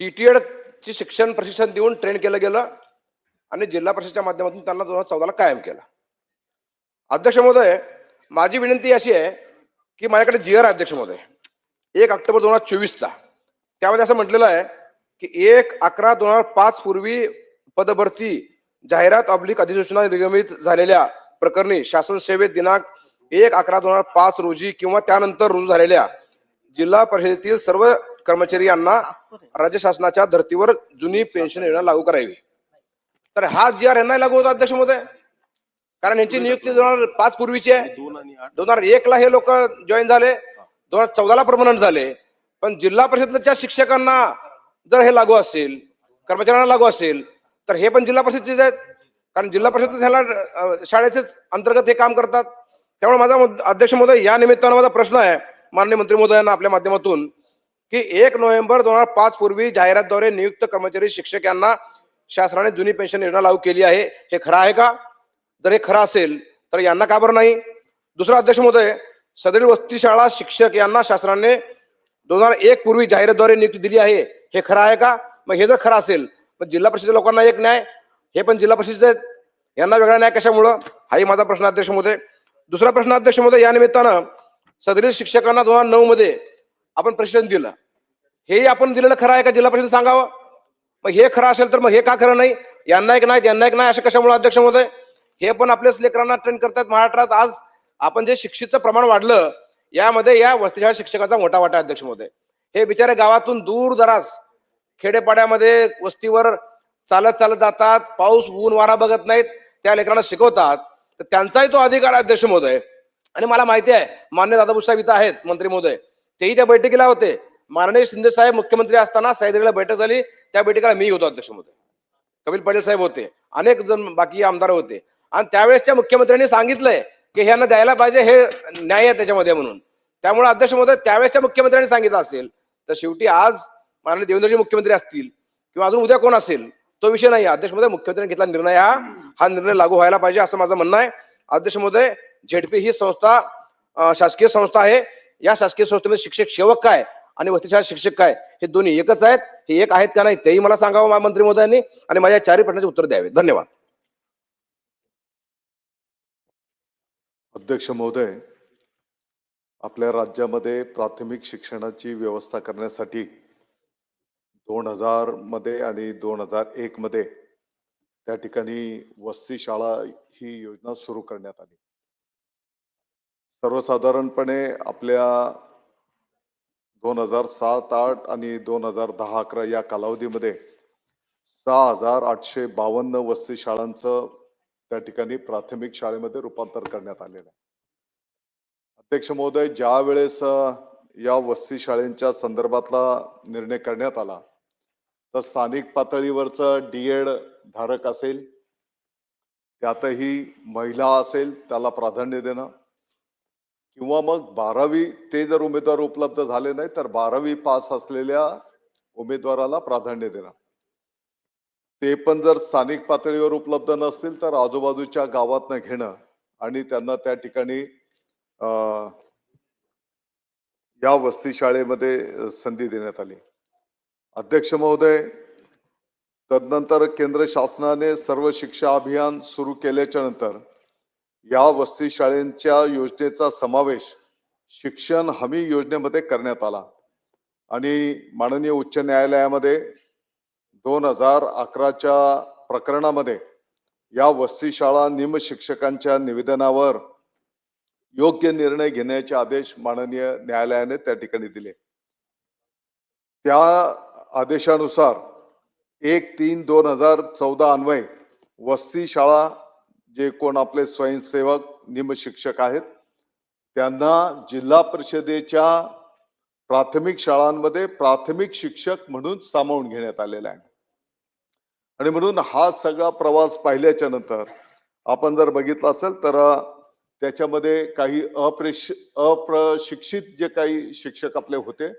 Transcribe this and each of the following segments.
डीटीएड ची शिक्षण प्रशिक्षण देऊन ट्रेन केलं गेलं आणि जिल्हा परिषदेच्या माध्यमातून त्यांना दोन हजार चौदाला कायम केलं. अध्यक्ष महोदय माझी विनंती अशी आहे की माझ्याकडे जी आर अध्यक्ष महोदय. एक ऑक्टोबर दोन हजार चोवीसचा. त्यामध्ये असं म्हटलेलं आहे की एक अकरा दोन हजार पाच पूर्वी पदभरती जाहिरात ऑब्लिक अधिसूचना निगमित झालेल्या प्रकरणी शासन सेवेत दिनांक एक अकरा दोन हजार पाच रोजी किंवा त्यानंतर रुजू झालेल्या जिल्हा परिषदेतील सर्व कर्मचारी यांना राज्य शासनाच्या धर्तीवर जुनी पेन्शन योजना लागू करावी. तर हा जी आर यांना लागू होता अध्यक्ष महोदय कारण यांची नियुक्ती दोन हजार पाच पूर्वीची आहे. दोन हजार एक ला हे लोक जॉईन झाले. दोन हजार चौदाला परमनंट झाले. पण जिल्हा परिषदेच्या शिक्षकांना जर हे लागू असेल कर्मचाऱ्यांना लागू असेल तर हे पण जिल्हा परिषदचेच आहेत. कारण जिल्हा परिषद ह्याला शाळेचेच अंतर्गत हे काम करतात. त्यामुळे माझा अध्यक्ष महोदय या निमित्तानं माझा प्रश्न आहे. माननीय मंत्री महोदयांना आपल्या माध्यमातून. की एक नोव्हेंबर दोन हजार पाच पूर्वी जाहिरातद्वारे नियुक्त कर्मचारी शिक्षक यांना शासनाने जुनी पेन्शन योजना लागू केली आहे. हे खरं आहे का? जर हे खरं असेल तर यांना का बरं नाही? दुसरा अध्यक्ष महोदय सदरील वस्ती शाळा शिक्षक यांना शासनाने दोन हजार एक पूर्वी जाहिरातद्वारे नियुक्ती दिली आहे. हे खरं आहे का? मग हे जर खरं असेल मग जिल्हा परिषद लोकांना एक न्याय हे पण जिल्हा परिषदेचे आहेत. यांना वेगळा न्याय कशामुळं? हाही माझा प्रश्न अध्यक्ष महोदय. दुसरा प्रश्न अध्यक्ष महोदय या निमित्तानं सदरील शिक्षकांना दोन हजार नऊ मध्ये आपण प्रशिक्षण दिलं. हेही आपण दिलेलं खरं आहे का जिल्हा परिषद सांगावं? मग हे खरं असेल तर मग हे का खरं नाही? यांना एक नाही त्यांना एक नाही असं कशामुळे अध्यक्ष होत हे पण आपल्याच लेकरांना ट्रेन करतात महाराष्ट्रात. आज आपण जे शिक्षितचं प्रमाण वाढलं यामध्ये या वस्तीशाळा शिक्षकाचा मोठा वाटा अध्यक्ष होते हे बिचारे गावातून दूर दराज खेडेपाड्यामध्ये वस्तीवर चालत चालत जातात पाऊस ऊन वारा बघत नाहीत त्या लेकरांना शिकवतात. तर त्यांचाही तो अधिकार अध्यक्ष महोदय. आणि मला माहिती आहे मान्य दादा साहेब इथं आहेत मंत्री महोदय. तेही त्या बैठकीला होते. माननीय शिंदे साहेब मुख्यमंत्री असताना सह्याद्रीला बैठक झाली. त्या बैठकीला मी होतो अध्यक्षमध्ये कपिल पटेल साहेब होते. अनेक जण बाकी आमदार होते. आणि त्यावेळेसच्या मुख्यमंत्र्यांनी सांगितलंय की ह्यांना द्यायला पाहिजे हे न्याय आहे त्याच्यामध्ये म्हणून. त्यामुळे अध्यक्ष महोदय त्यावेळेसच्या मुख्यमंत्र्यांनी सांगितलं असेल. तर शेवटी आज माननीय देवेंद्रजी मुख्यमंत्री असतील किंवा अजून उद्या कोण असेल तो विषय नाही. अध्यक्ष महोदय मुख्यमंत्र्यांनी घेतला निर्णय हा. हा निर्णय लागू व्हायला पाहिजे असं माझं म्हणणं आहे. अध्यक्ष महोदय झेडपी ही संस्था शासकीय संस्था आहे. या शासकीय संस्थेमध्ये शिक्षक सेवक काय? आणि वस्तीशाळा शिक्षक काय? हे दोन्ही एकच आहेत. हे एक आहेत का नाही तेही मला सांगावं मंत्री महोदयांनी आणि माझ्या चारही प्रश्नाचे उत्तर द्यावे. धन्यवाद. अध्यक्ष महोदय आपल्या राज्यामध्ये प्राथमिक शिक्षणाची व्यवस्था करण्यासाठी दोन हजारमध्ये आणि दोन हजार एक मध्ये त्या ठिकाणी वस्ती शाळा ही योजना सुरू करण्यात आली. सर्वसाधारणपणे आपल्या दोन हजार सात आठ आणि दोन हजार दहा अकरा या कालावधीमध्ये सहा हजार आठशे बावन्न वस्ती शाळांचं त्या ठिकाणी प्राथमिक शाळेमध्ये रूपांतर करण्यात आलेलं आहे. अध्यक्ष महोदय ज्या वेळेस या वस्ती शाळेंच्या संदर्भातला निर्णय करण्यात आला तर स्थानिक पातळीवरचं डीएड धारक असेल त्यातही महिला असेल त्याला प्राधान्य देणं किंवा मग बारावी ते जर उमेदवार उपलब्ध झाले नाही तर बारावी पास असलेल्या उमेदवाराला प्राधान्य देणं ते पण जर स्थानिक पातळीवर उपलब्ध नसतील तर आजूबाजूच्या गावातनं घेणं आणि त्यांना त्या ठिकाणी अं, या वस्ती शाळेमध्ये संधी देण्यात आली. अध्यक्ष महोदय तदनंतर केंद्र शासनाने सर्व शिक्षा अभियान सुरू केल्याच्यानंतर या वस्ती शाळेंच्या योजनेचा समावेश शिक्षण हमी योजनेमध्ये करण्यात आला. आणि माननीय उच्च न्यायालयामध्ये दोन हजार अकराच्या प्रकरणामध्ये या वस्ती शाळा निम शिक्षकांच्या निवेदनावर योग्य निर्णय घेण्याचे आदेश माननीय न्यायालयाने त्या ठिकाणी दिले. त्या आदेशानुसार एक तीन दोन हजार चौदा अन्वय वस्ती शाळा जे कोण आपले स्वयंसेवक निमशिक्षक आहेत त्यांना जिल्हा परिषदेच्या प्राथमिक शाळांमध्ये प्राथमिक शिक्षक म्हणून सामावून घेण्यात आलेला आहे. आणि म्हणून हा सगळा प्रवास पाहिल्याच्या नंतर आपण जर बघितलं असेल तर त्याच्यामध्ये काही अप्रेश अप्रशिक्षित जे काही शिक्षक आपले होते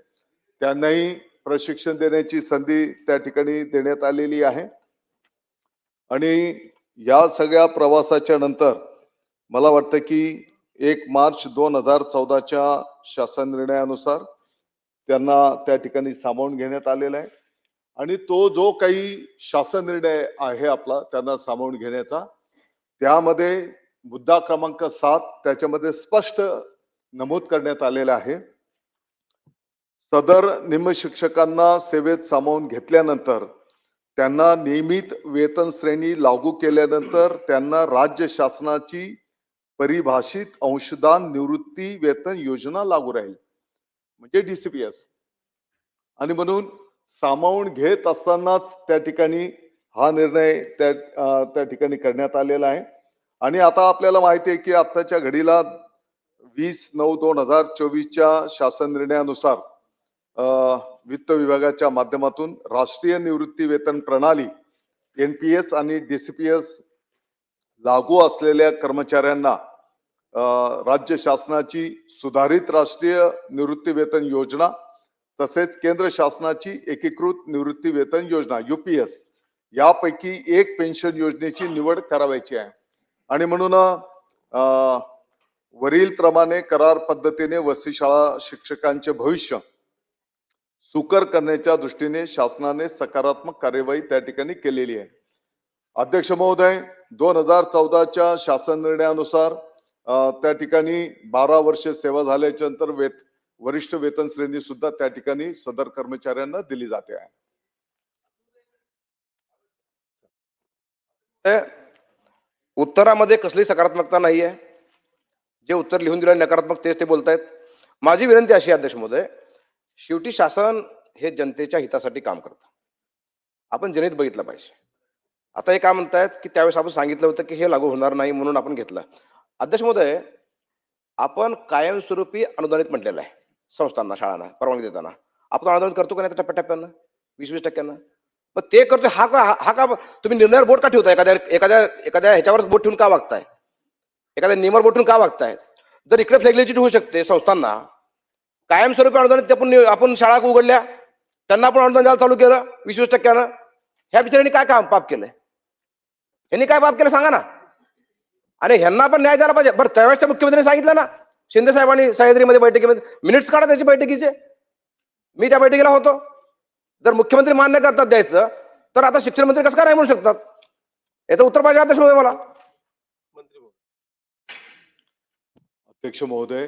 त्यांनाही प्रशिक्षण देण्याची संधी त्या ठिकाणी देण्यात आलेली आहे. आणि या सगळ्या प्रवासाच्या नंतर मला वाटतं की एक मार्च दोन हजार चौदाच्या शासन निर्णयानुसार त्यांना त्या ठिकाणी सामावून घेण्यात आलेला आहे. आणि तो जो काही शासन निर्णय आहे आपला त्यांना सामावून घेण्याचा त्यामध्ये मुद्दा क्रमांक सात त्याच्यामध्ये स्पष्ट नमूद करण्यात आलेला आहे. सदर निम्न शिक्षकांना सेवेत सामावून घेतल्यानंतर त्यांना नियमित वेतन श्रेणी लागू केल्यानंतर त्यांना राज्य शासनाची परिभाषित अंशदान निवृत्ती वेतन योजना लागू राहील. म्हणजे डीसीपीएस आणि म्हणून सामावून घेत असतानाच त्या ठिकाणी हा निर्णय त्या अं, त्या ठिकाणी करण्यात आलेला आहे. आणि आता आपल्याला माहिती आहे की आत्ताच्या घडीला वीस नऊ दोन हजार चोवीसच्या शासन निर्णयानुसार अं, वित्त विभागाच्या माध्यमातून राष्ट्रीय निवृत्ती वेतन प्रणाली एन पी एस आणि डीसीपीएस लागू असलेल्या कर्मचाऱ्यांना राज्य शासनाची सुधारित राष्ट्रीय निवृत्ती वेतन योजना तसेच केंद्र शासनाची एकीकृत निवृत्ती वेतन योजना युपीएस यापैकी एक पेन्शन योजनेची निवड करावायची आहे. आणि म्हणून वरील प्रमाणे करार पद्धतीने वस्तीशाळा शिक्षकांचे भविष्य सुकर करण्याच्या दृष्टीने शासनाने सकारात्मक कार्यवाही त्या ठिकाणी केलेली आहे. अध्यक्ष महोदय दोन हजार चौदाच्या शासन निर्णयानुसार त्या ठिकाणी बारा वर्षे सेवा झाल्याच्यानंतर वेत वरिष्ठ वेतन श्रेणी सुद्धा त्या ठिकाणी सदर कर्मचाऱ्यांना दिली जाते आहे. उत्तरामध्ये कसली सकारात्मकता नाही आहे जे उत्तर लिहून दिलं नकारात्मक तेच ते बोलतायत. माझी विनंती अशी अध्यक्ष महोदय शेवटी शासन हे जनतेच्या हितासाठी काम करतं. आपण जनहित बघितलं पाहिजे. आता हे काय म्हणतायत की त्यावेळेस आपण सांगितलं होतं की हे लागू होणार नाही म्हणून आपण घेतलं. अध्यक्ष महोदय आपण कायमस्वरूपी अनुदानित म्हटलेलं आहे संस्थांना शाळांना परवानगी देताना. आपण अनुदान करतो का नाही टप्प्याटप्प्यानं? वीस वीस टक्क्यानं? मग ते करतो हा का हा का तुम्ही निर्णयावर बोट का ठेवताय? एखाद्या एखाद्या एखाद्या ह्याच्यावरच बोट ठेवून का वागताय? एखाद्या नियमावर बोट ठेवून का वागताय? जर इकडे फ्लेक्सिबिलिटी होऊ शकते संस्थांना कायमस्वरूपी अनुदान ते पण आपण शाळा उघडल्या. त्यांना पण अनुदान द्यायला चालू केलं वीस वीस टक्क्यानं. ह्या बिचाऱ्यांनी काय काम पाप केलंय? ह्यांनी काय पाप केलं सांगा ना. आणि ह्यांना पण न्याय द्यायला पाहिजे. बरं त्यावेळेसच्या मुख्यमंत्र्यांनी सांगितलं ना. शिंदे साहेबांनी सह्याद्रीमध्ये बैठकीमध्ये मिनिट्स काढा त्याची बैठकीचे. मी त्या बैठकीला होतो. जर मुख्यमंत्री मान्य करतात द्यायचं तर आता शिक्षण मंत्री कसं काय नाही म्हणू शकतात? याचं उत्तर पाहिजे अध्यक्ष महोदय मला. अध्यक्ष महोदय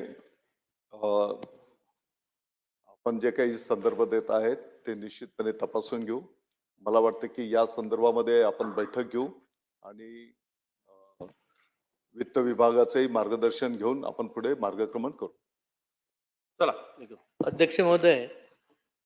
आपण जे काही संदर्भ देत आहेत ते निश्चितपणे तपासून घेऊ मला वाटतं की या संदर्भामध्ये आपण बैठक घेऊ आणि वित्त विभागाचंही मार्गदर्शन घेऊन आपण पुढे मार्गक्रमण करू चला. अध्यक्ष महोदय